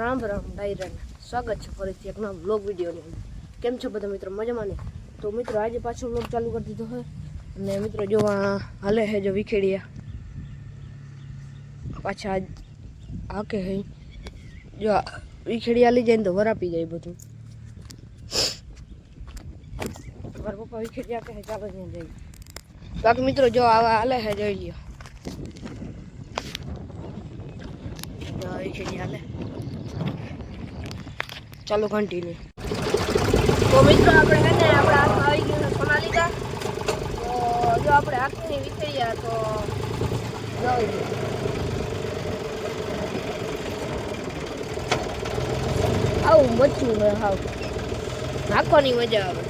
રામ રામ ડાયરન સ્વાગત છે ફરીથી એક નવા બ્લોગ વિડીયોની અંદર. કેમ છો બધા મિત્રો? મજામાં ને? તો મિત્રો, આજે પાછો બ્લોગ ચાલુ કરી દીધો છે અને મિત્રો, જો આ હાલે છે જો વિખેડિયા. પાછા આજ હાકે હે. જો આ વિખેડિયા લઈ જાય ને તો વરાપી જાય બધું. મારા પપ્પા વિખેડિયા કહે ચાલો ત્યાં જઈએ. બાકી મિત્રો, જો આવા હાલે છે જોઈ લ્યો. આ વિખેડિયા હાલે ચાલો કન્ટિન્યુ તો મિત્રો આપણે હે ને આપણે હાથમાં આવી ગયું છે લીધા તો જો આપણે હાથની વિખેડ્યા તો. આવું મચ્છું હોય હાવ. નાખવાની મજા આવે.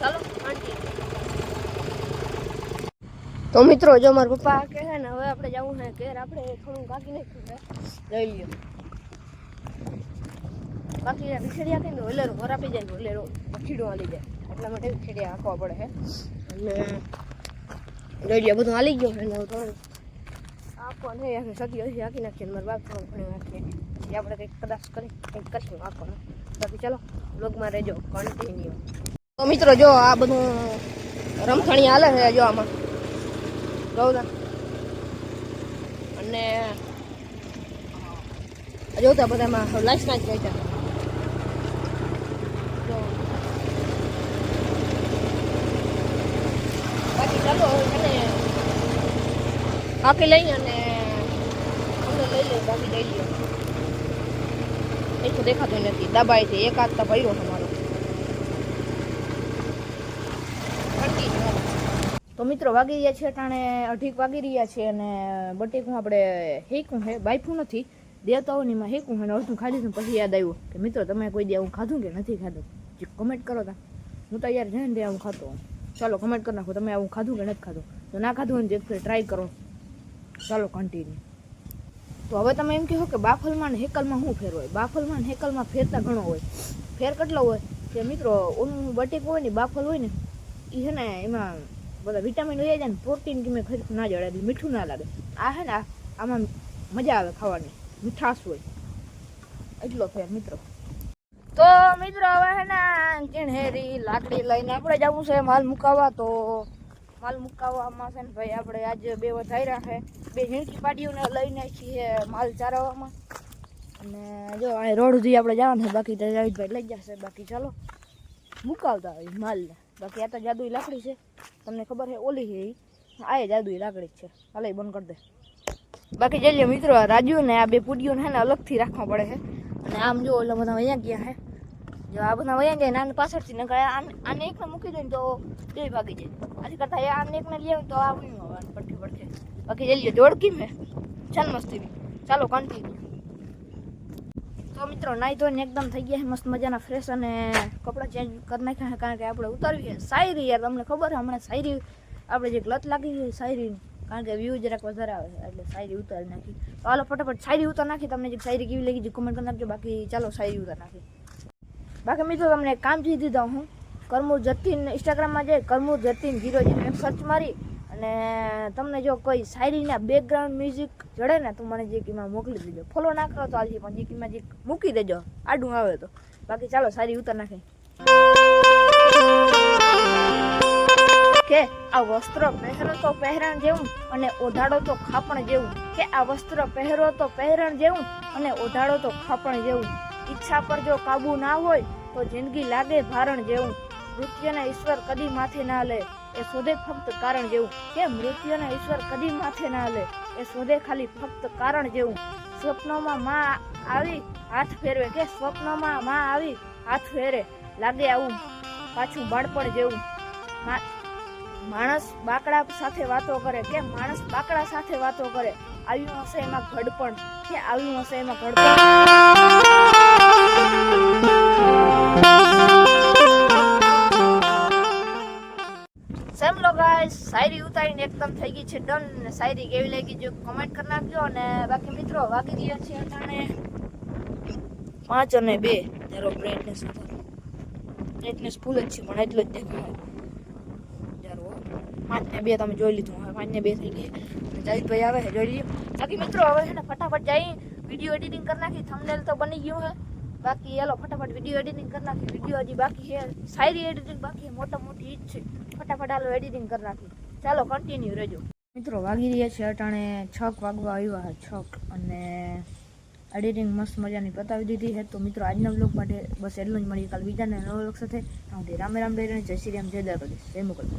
ચાલો કન્ટિન્યુ તો મિત્રો, જો મારા પપ્પા કહે છે ને, હવે આપણે જવું છે ઘેર, આપણે થોડું કાકી નાખ્યું છે. લઈ લ્યો. બાકી વિખેડિયા કઈ ને ઓલેરો વરાપી જાય ને ઓલેરો ખીડો હાલી જાય. એટલા માટે વિખેડિયા આંકવા પડે છે. અને જોઈ બધું હાલી ગયું છે ને થોડું આંખો આખી સગી હજી આખી નાખીએ ને, મારા બાપ થોડું ઘણી નાખીએ આપણે કંઈક કદાચ કરી, કંઈક કરીશું આંખોને બાકી ચાલો બ્લોગમાં રહેજો કન્ટિન્યુ તો મિત્રો, જો આ બધું રમખાણી હાલે છે જો આમાં. જોતા અને જોતા બધામાં ના જ જો. બાકી ચાલો હવે છે ને આખી લઈ અને અમને લઈ લઈએ બાકી લઈ લઈએ એ તો દેખાતું નથી. દબાઈથી એક હાથ તો ભર્યો છે મારો તો મિત્રો વાગી રહ્યા છે ટાણે અઢીક વાગી રહ્યા છે અને બટેકું આપણે હેકું હે બાઈફું નથી. દેવતાઓનીમાં હેકું હે અને અડધું ખાધી છું પછી યાદ આવ્યું કે મિત્રો તમે કોઈ દે હું ખાધું કે નથી ખાધું? જે કમેન્ટ કરો તા. હું તો યાર જઈને તે હું ખાતો ચાલો કમેન્ટ કરી નાખો, તમે આવું ખાધું કે નથી ખાધું? તો ના ખાધું હોય ને એક ફેર ટ્રાય કરો. ચાલો કન્ટિન્યુ તો હવે તમે એમ કહો કે બાફલમાં ને હેકલમાં શું ફેર હોય? બાફલમાં ને હેકલમાં ફેરતા ઘણો હોય. ફેર કેટલો હોય? કે મિત્રો ઓનું બટેક હોય ને બાફલ હોય ને એ છે ને એમાં બધા વિટામિન લઈ જાય ને પ્રોટીન કે મેં ખરીદું ના જડે, એટલે મીઠું ના લાગે. આ છે ને આમાં મજા આવે ખાવાની. મીઠાશ હોય. એટલો ફેર મિત્રો. તો મિત્રો હવે છે ને ચીણહેરી લાકડી લઈને આપણે જવું છે માલ મુકાવવા તો માલ મુકાવવામાં છે ને ભાઈ આપણે આજે બે વધાર્યા છે. બે ઝીણકી પાડીઓને લઈને છીએ માલ ચારવામાં. અને જો આ રોડ સુધી આપણે જવાનું છે, બાકી તો ભાઈ લઈ જશે બાકી ચાલો, મુકાવતા હોય માલને. બાકી આ તો જાદુઈ લાકડી છે. તમને ખબર છે, ઓલી છે. આ જાદુઈ લાકડી જ છે. હાલે બંધ કરી દે. બાકી જઈએ મિત્રો રાજુ ને આ બે પૂડીઓને ને અલગથી રાખવા પડે છે. અને આમ જો ઓલા બધા વયા ગયા છે. જો આ બધા વયા જાય ને આને પાછળથી ન આને એકને મૂકી દે ને તો બે ભાગી જાય. આથી કરતા આને એકને લઈ આવે તો આ પડખે પડખે. બાકી જઈએ જોડકી મેં ચાલ મસ્તી ચાલો કન્ટિન્યુ તો મિત્રો, નાઈ ધોઈને એકદમ થઈ ગયા છે, મસ્ત મજાના ફ્રેશ અને કપડાં ચેન્જ કરી નાખ્યા કારણ કે આપણે ઉતારવી સાયરી યાર, તમને ખબર હમણાં શાયરી આપણે જે લત લાગી ગઈ સાયરી કારણ કે વ્યૂ જરાક વધારે આવે એટલે શાયરી ઉતારી નાખી. તો હાલો, ફટાફટ શાયરી ઉતાર નાખી, તમને જે શાયરી કેવી લાગી છે કમેન્ટ કરી નાખજો, બાકી ચાલો શાયરી ઉતાર નાખી બાકી મિત્રો, તમને કામ જી દીધા હું કરમૂર જતીન ઇન્સ્ટાગ્રામમાં જઈ કરમૂર જતીન જીરો જીરો એમ સર્ચ મારી અને તમને જો કોઈ શાયરીના બેકગ્રાઉન્ડ મ્યુઝિક જડે ને, તો મને જે કીમાં મોકલી દેજો. ફોલો ના કરો તો હાલજી પણ જે જીક મૂકી દેજો. આડું આવે તો. બાકી ચાલો સારી ઉતર નાખે. કે આ વસ્ત્ર પહેરો તો પહેરણ જેવું અને ઓઢાડો તો ખાપણ જેવું. કે આ વસ્ત્ર પહેરો તો પહેરણ જેવું અને ઓઢાડો તો ખાપણ જેવું. ઈચ્છા પર જો કાબુ ના હોય, તો જિંદગી લાગે ભારણ જેવું. નૃત્યના ઈશ્વર કદી માથે ના લે. એ શોધે ફક્ત કારણ જેવું. કે મૃત્યુને ઈશ્વર કદી માથે ના લે એ શોધે ખાલી ફક્ત કારણ જેવું. સ્વપ્નોમાં માં આવી હાથ ફેરવે કે સ્વપ્નોમાં માં આવી હાથ ફેરે. લાગે આવું પાછું બાળપણ જેવું. માણસ બાકડા સાથે વાતો કરે કે માણસ બાકડા સાથે વાતો કરે. આવ્યું હશે એમાં ઘડપણ. કે આવ્યું હશે એમાં ઘડપણ? છે, ડન. અને શાયરી કેવી લાગી જો કમેન્ટ કરી નાખજો. અને બાકી મિત્રો, વાગી રહ્યા છે અટાણે પાંચ અને બે. તારો બ્રાઇટનેસ બ્રાઇટનેસ ફૂલ જ છે, પણ એટલો જ દેખાય. પાંચ ને બે તમે જોઈ લીધું. હવે પાંચ ને બે થઈ ગઈ જાવીદભાઈ આવે છે, જોઈ લઈએ બાકી મિત્રો, હવે છે ને ફટાફટ જઈ વીડિયો એડિટિંગ કરી નાખી. થંબનેલ તો બની ગયું હે. બાકી એલો ફટાફટ વીડિયો એડિટિંગ કરી નાખી. વીડિયો હજી બાકી છે. સારી એડિટિંગ બાકી મોટા મોટી ઈજ છે ફટાફટ હાલો એડિટિંગ કરી નાખી. ચાલો કન્ટિન્યુ રહેજો. મિત્રો, વાગી રહ્યા છે અટાણે છક વાગવા આવ્યા છક અને એડિટિંગ મસ્ત મજાની પતાવી દીધી છે. તો મિત્રો, આજના બ્લોગ માટે બસ એટલું જ મળીએ. કાલ બીજાને નવો બ્લોગ સાથે. રામે રામ રહી જય શ્રી રામ. જય દ્વારકાધીશ. જય મુગલ.